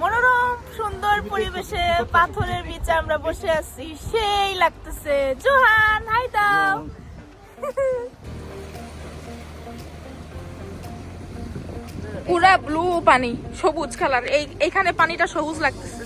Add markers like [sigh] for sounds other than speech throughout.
মনোরম, সুন্দর পরিবেশে পাথরের বিচে আমরা বসে আছি। সেই লাগতেছে। জোহান, হাই দাও। পুরা ব্লু পানি, সবুজ কালার এই এখানে পানিটা সবুজ লাগতেছে।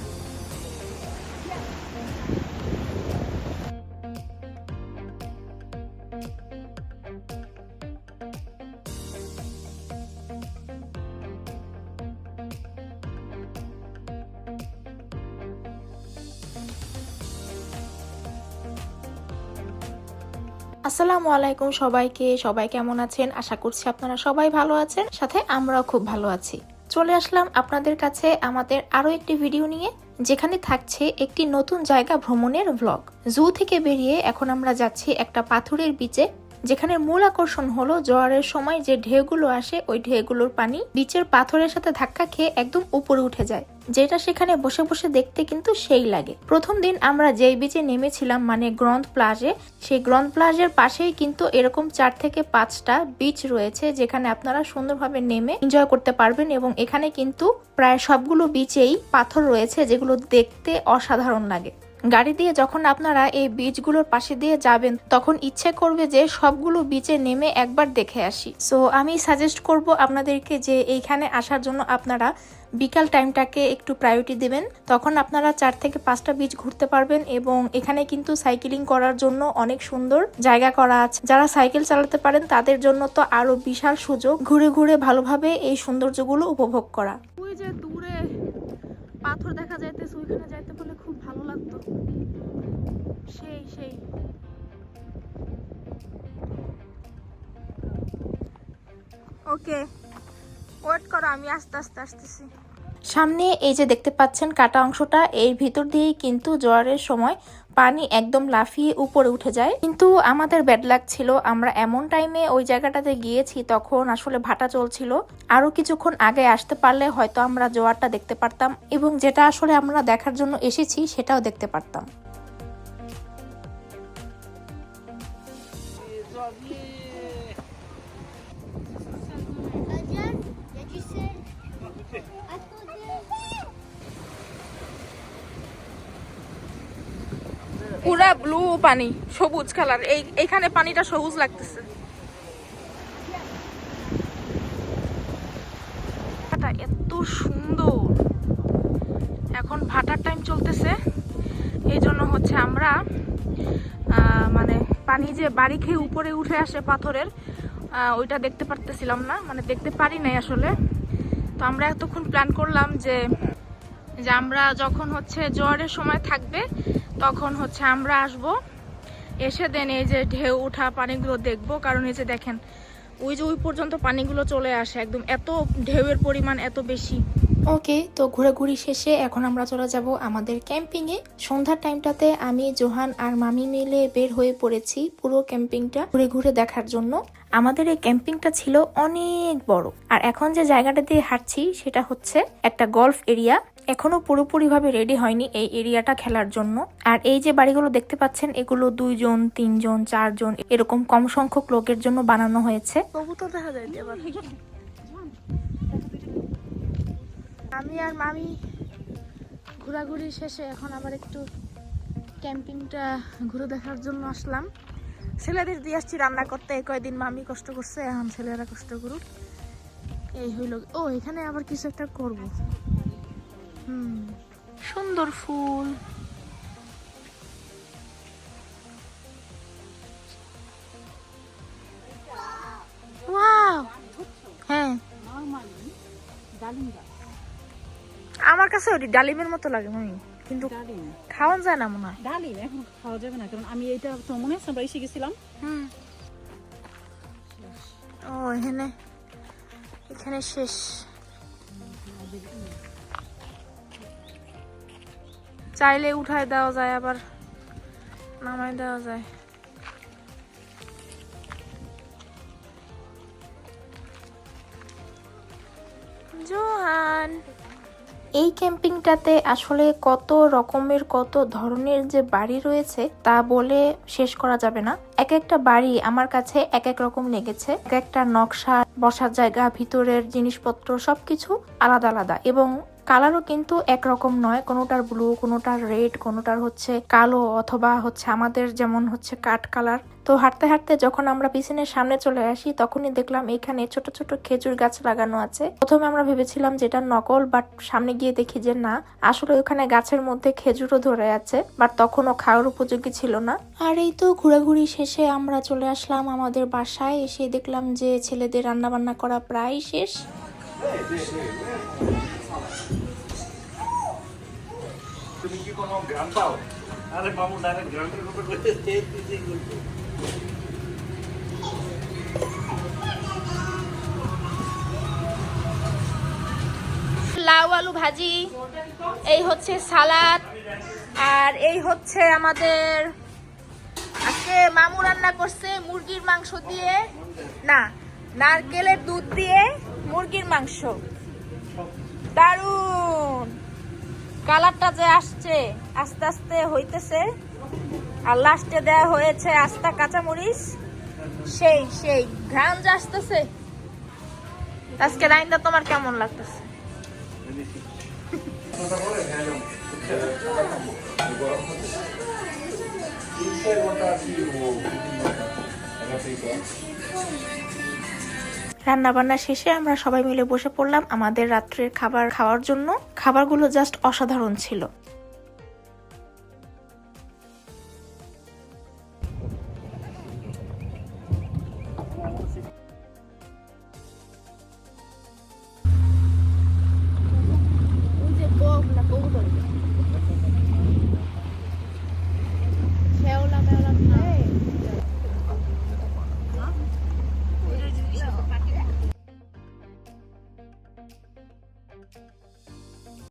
আসসালামু আলাইকুম সবাইকে। সবাই কেমন আছেন? আশা করছি আপনারা সবাই ভালো আছেন। সাথে আমরাও খুব ভালো আছি। চলে আসলাম আপনাদের কাছে আমাদের আরও একটি ভিডিও নিয়ে, যেখানে থাকছে একটি নতুন জায়গা ভ্রমণের ব্লগ জু থেকে বেরিয়ে এখন আমরা যাচ্ছি একটা পাথরের বিচে যেখানে মূল আকর্ষণ হলো জোয়ারের সময় যে ঢেউগুলো আসে, ওই ঢেউগুলোর পানি বিচের পাথরের সাথে ধাক্কা খেয়ে একদম উপরে উঠে যায়, যেটা সেখানে বসে বসে দেখতে কিন্তু সেই লাগে। প্রথম দিন আমরা যেই বিচে নেমেছিলাম মানে গ্রন্থ প্লাজে, সেই গ্রন্থ প্লাজের পাশেই কিন্তু এরকম চার থেকে পাঁচটা বিচ রয়েছে, যেখানে আপনারা সুন্দরভাবে নেমে এনজয় করতে পারবেন এবং এখানে কিন্তু প্রায় সবগুলো বিচেই পাথর রয়েছে, যেগুলো দেখতে অসাধারণ লাগে। গাড়ি দিয়ে যখন আপনারা এই বিচগুলোর পাশে দিয়ে যাবেন, তখন ইচ্ছে করবে যে সবগুলো বিচে নেমে একবার দেখে আসি। সো আমি সাজেস্ট করব আপনাদেরকে যে এইখানে আসার জন্য আপনারা বিকাল টাইমটাকে একটু প্রায়োরিটি দেবেন। তখন আপনারা চার থেকে পাঁচটা বিচ ঘুরতে পারবেন এবং এখানে কিন্তু সাইকেলিং করার জন্য অনেক সুন্দর জায়গা করা আছে। যারা সাইকেল চালাতে পারেন, তাদের জন্য তো আরও বিশাল সুযোগ। ঘুরে ঘুরে ভালোভাবে এই সৌন্দর্যগুলো উপভোগ করা। পাথর দেখা যাইতেছে, ওইখানে যাইতে বলে খুব ভালো লাগতো। সেই সেই। ওকে ওয়েট করো, আমি আস্তে আস্তে আসতেছি। সামনে এই যে দেখতে পাচ্ছেন কাটা অংশটা, এর ভিতর দিয়েই কিন্তু জোয়ারের সময় পানি একদম লাফিয়ে উপরে উঠে যায়। কিন্তু আমাদের ব্যাড লাগ ছিল, আমরা এমন টাইমে ওই জায়গাটাতে গিয়েছি তখন আসলে ভাটা চলছিল। আরও কিছুক্ষণ আগে আসতে পারলে হয়তো আমরা জোয়ারটা দেখতে পারতাম এবং যেটা আসলে আমরা দেখার জন্য এসেছি সেটাও দেখতে পারতাম। ব্লু পানি, সবুজ কালার এই, এইখানে পানিটা সবুজ লাগতেছে। এত সুন্দর। এখন ভাটার টাইম চলতেছে। এই জন্য হচ্ছে আমরা মানে পানি যে বাড়ি খেয়ে উপরে উঠে আসে পাথরের ওইটা দেখতে পারতেছিলাম না। মানে দেখতে পারি নাই আসলে। তো আমরা এতক্ষণ প্ল্যান করলাম যে যে আমরা যখন হচ্ছে জোয়ারের সময় থাকবে, তখন হচ্ছে আমরা আসব। এসে দেন এই যে ঢেউ ওঠা পানিগুলো দেখব। কারণ এই যে দেখেন, ওই যে ওই পর্যন্ত পানিগুলো চলে আসে একদম। এত ঢেউয়ের পরিমাণ এত বেশি। ওকে, তো ঘোরাঘুরি শেষে এখন আমরা চলে যাব আমাদের ক্যাম্পিং এ। সন্ধ্যার টাইমটাতে আমি, জোহান আর মামি মিলে বের হয়ে পড়েছি পুরো ক্যাম্পিংটা ঘুরে ঘুরে দেখার জন্য। আমাদের এই ক্যাম্পিংটা ছিল অনেক বড়। আর এখন যে জায়গাটা দিয়ে হাঁটছি, সেটা হচ্ছে একটা গলফ এরিয়া এখনও পুরোপুরিভাবে রেডি হয়নি এই এরিয়াটা খেলার জন্য। আর এই যে বাড়িগুলো দেখতে পাচ্ছেন, এগুলো দুইজন, তিনজন, চারজন, এরকম কম সংখ্যক লোকের জন্য বানানো হয়েছে। আমি আর মামি ঘোরাঘুরি শেষে এখন আবার একটু ক্যাম্পিংটা ঘুরে দেখার জন্য আসলাম। ছেলেদের দিয়ে আসছি রান্না করতে, এই কয়দিন মামি কষ্ট করছে, এখন ছেলেরা কষ্ট করুক। এই হইল, ও এখানে আবার কিছু একটা করব। হুম সুন্দর ফুল। ওয়াও হ্যাঁ। আমার কাছে ওটি ডালিমের মতো লাগে মামি কিন্তু খাওয়ান যায় না মনে হয়। ডালিম এখন খাওয়া যাবে না কারণ আমি এইটা তো মনে আছে আমরা এসে গেছিলাম। হুম। ও এখানে এখানে শেষ। চাইলে উঠায় দেওয়া যায়, আবার নামায় দেওয়া যায়। জোহান! এই ক্যাম্পিংটাতে আসলে কত রকমের, কত ধরনের যে বাড়ি রয়েছে, তা বলে শেষ করা যাবে না। এক একটা বাড়ি আমার কাছে এক এক রকম লেগেছে। এক একটা নকশা, বসার জায়গা, ভিতরের জিনিসপত্র, সবকিছু আলাদা আলাদা। এবং কালারও কিন্তু একরকম নয়। কোনোটার ব্লু কোনোটার রেড কোনোটার হচ্ছে কালো অথবা হচ্ছে আমাদের যেমন হচ্ছে কাঠ কালার তো হাঁটতে হাঁটতে যখন আমরা পিছনের সামনে চলে আসি, তখনই দেখলাম এখানে ছোট ছোট খেজুর গাছ লাগানো আছে। প্রথমে আমরা ভেবেছিলাম যেটা নকল বাট সামনে গিয়ে দেখি যে না, আসলে ওখানে গাছের মধ্যে খেজুরও ধরে আছে বাট তখনও খাওয়ার উপযোগী ছিল না। আর এই তো ঘোরাঘুরি শেষে আমরা চলে আসলাম আমাদের বাসায়, এসে দেখলাম যে ছেলেদের রান্না বান্না করা প্রায় শেষ। তুমি কি কোনো গ্রাম পাও? আরে মামু ডাইরেক্ট গ্রামের লাউ আলু ভাজি, এই হচ্ছে সালাদ, আর এই হচ্ছে আমাদের আজকে মামু রান্না করছে মুরগির মাংস দিয়ে। না, নারকেলের দুধ দিয়ে মুরগির মাংস। দারুণ কালারটা যে আসছে আস্তে আস্তে হইতেছে। আর লাস্টে দেওয়া হয়েছে আস্তা কাঁচামরিচ। সেই সেই ঘ্রাণ যে আসতেছে। আজকে রাইন্দা তোমার কেমন লাগতেছে? [laughs] [laughs] রান্না বান্না শেষে আমরা সবাই মিলে বসে পড়লাম আমাদের রাত্রের খাবার খাওয়ার জন্য। খাবারগুলো জাস্ট অসাধারণ ছিল।